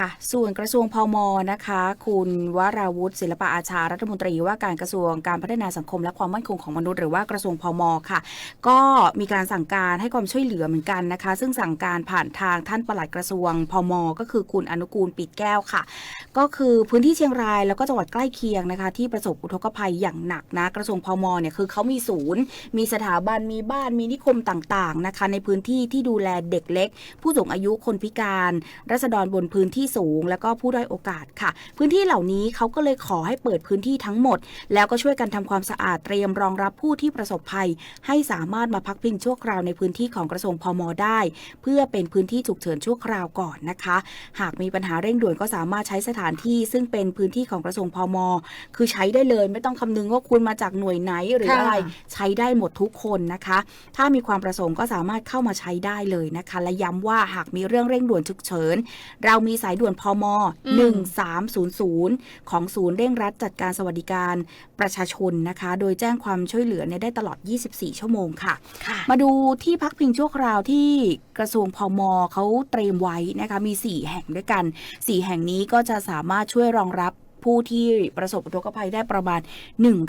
ค่ะ ส่วนกระทรวงพมนะคะ คุณวราวุฒิศิลปะอาชารัฐมนตรีว่าการกระทรวงการพัฒนาสังคมและความมั่นคงของมนุษย์หรือว่ากระทรวงพมค่ะ ก็มีการสั่งการให้ความช่วยเหลือเหมือนกันนะคะ ซึ่งสั่งการผ่านทางท่านปลัดกระทรวงพมก็คือคุณอนุกูลปิดแก้วค่ะ ก็คือพื้นที่เชียงรายแล้วก็จังหวัดใกล้เคียงนะคะ ที่ประสบอุทกภัยอย่างหนักนะกระทรวงพมเนี่ยคือเขามีศูนย์ มีสถาบันมีบ้านมีนิคมต่างๆนะคะ ในพื้นที่ที่ดูแลเด็กเล็ก ผู้สูงอายุคนพิการรัษฎรบนพื้นที่สูง แล้วก็ผู้ด้อยโอกาสค่ะ พื้นที่เหล่านี้เขาก็เลยขอให้เปิดพื้นที่ทั้งหมด แล้วก็ช่วยกันทำความสะอาดเตรียมรองรับผู้ที่ประสบภัย ให้สามารถมาพักพิงชั่วคราวในพื้นที่ของกระทรวงพมได้ เพื่อเป็นพื้นที่ฉุกเฉินชั่วคราวก่อนนะคะ หากมีปัญหาเร่งด่วนก็สามารถใช้สถานที่ ซึ่งเป็นพื้นที่ของกระทรวงพมคือใช้ได้เลย ไม่ต้องคำนึงว่าคุณมาจากหน่วยไหนหรือค่ะอะไรใช้ได้หมดทุกคนนะคะ ถ้ามีความประสงค์ก็สามารถเข้ามาใช้ได้เลยนะคะ และย้ำว่าหากมีเรื่องเร่งด่วนฉุกเฉินเรามีสายด่วนพม1300 ของศูนย์เร่งรัดจัดการสวัสดิการประชาชนนะคะ โดยแจ้งความช่วยเหลือเนี่ยได้ตลอด 24 ชั่วโมงค่ะค่ะมาดูที่พักพิงชั่วคราวที่กระทรวงพมเขาเตรียมไว้นะคะมี 4 แห่งด้วยกัน 4 แห่งนี้ก็จะสามารถช่วยรองรับ ผู้ที่ประสบอุทกภัยได้ประมาณ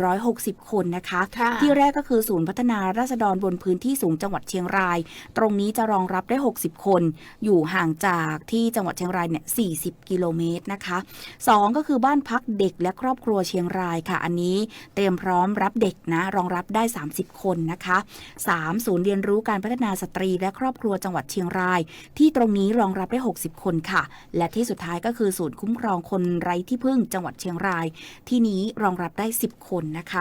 160 คนนะคะค่ะที่แรกก็คือศูนย์พัฒนาราษฎรบนพื้นที่สูงจังหวัดเชียงราย ตรงนี้จะรองรับได้ 60 คน อยู่ห่างจากที่จังหวัดเชียงรายเนี่ย 40 กิโลเมตรนะคะ 2 ก็คือบ้านพักเด็กและครอบครัวเชียงรายค่ะ อันนี้เตรียมพร้อมรับเด็กนะ รองรับได้ 30 คนนะคะ 3. ศูนย์เรียนรู้การพัฒนาสตรีและครอบครัวจังหวัดเชียงราย ที่ตรงนี้รองรับได้ 60 คนค่ะ และที่สุดท้ายก็คือศูนย์คุ้มครองคนไร้ที่พึ่งจังหวัดเชียงราย ที่นี้รองรับได้ 10 คนนะคะ